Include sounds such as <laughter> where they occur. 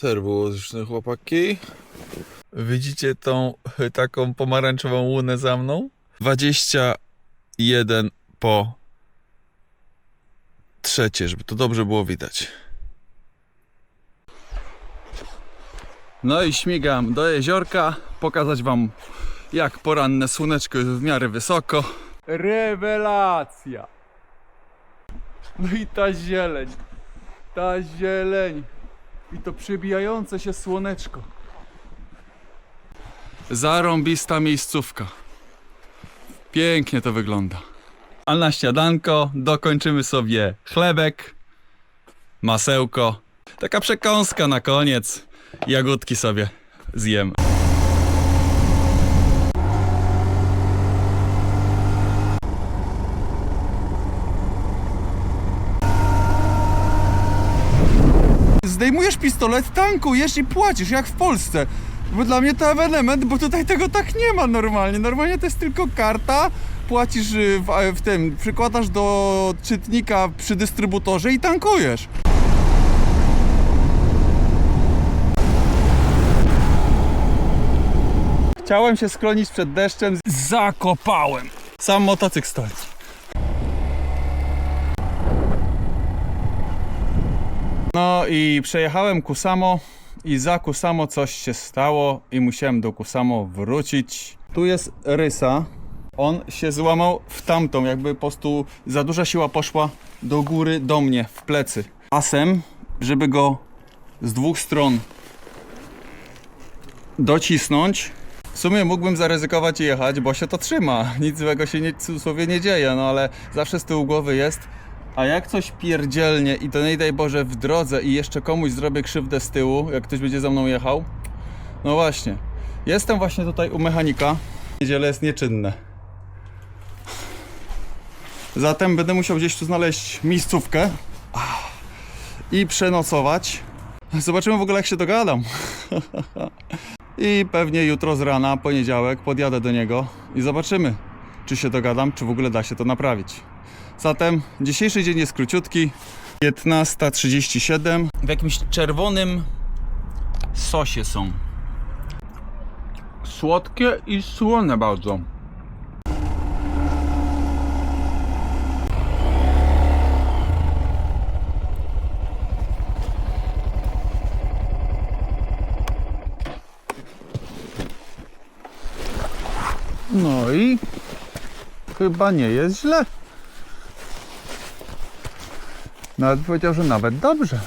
Serwusne chłopaki. Widzicie tą taką pomarańczową łunę za mną? 21 po trzecie, żeby to dobrze było widać. No i śmigam do jeziorka, pokazać wam jak poranne słoneczko jest w miarę wysoko. Rewelacja! No i ta zieleń, ta zieleń i to przebijające się słoneczko. Zarąbista miejscówka. Pięknie to wygląda. A na śniadanko dokończymy sobie chlebek, masełko, taka przekąska na koniec. Jagódki sobie zjem. Zdejmujesz pistolet, tankujesz i płacisz jak w Polsce. Bo dla mnie to ewenement, bo tutaj tego tak nie ma normalnie. Normalnie to jest tylko karta, płacisz y, w, w tym, przykładasz do czytnika przy dystrybutorze i tankujesz. Chciałem się skronić przed deszczem, zakopałem. Sam motocykl stoi. No i przejechałem Kusamo i za Kusamo coś się stało i musiałem do Kusamo wrócić. Tu jest rysa. On się złamał w tamtą, jakby po prostu za duża siła poszła do góry do mnie w plecy. Asem, żeby go z dwóch stron docisnąć. W sumie mógłbym zaryzykować i jechać, bo się to trzyma. Nic złego się nie, w cudzysłowie nie dzieje, no ale zawsze z tyłu głowy jest. A jak coś pierdzielnie i to nie daj Boże w drodze i jeszcze komuś zrobię krzywdę z tyłu, jak ktoś będzie za mną jechał? No właśnie. Jestem właśnie tutaj u mechanika. Niedzielę jest nieczynne. Zatem będę musiał gdzieś tu znaleźć miejscówkę i przenocować. Zobaczymy w ogóle jak się dogadam. <laughs> I pewnie jutro z rana, poniedziałek, podjadę do niego i zobaczymy, czy się dogadam, czy w ogóle da się to naprawić. Zatem dzisiejszy dzień jest króciutki. 15.37. W jakimś czerwonym sosie są. Słodkie i słone bardzo. No i chyba nie jest źle. Nawet powiedział, że nawet dobrze.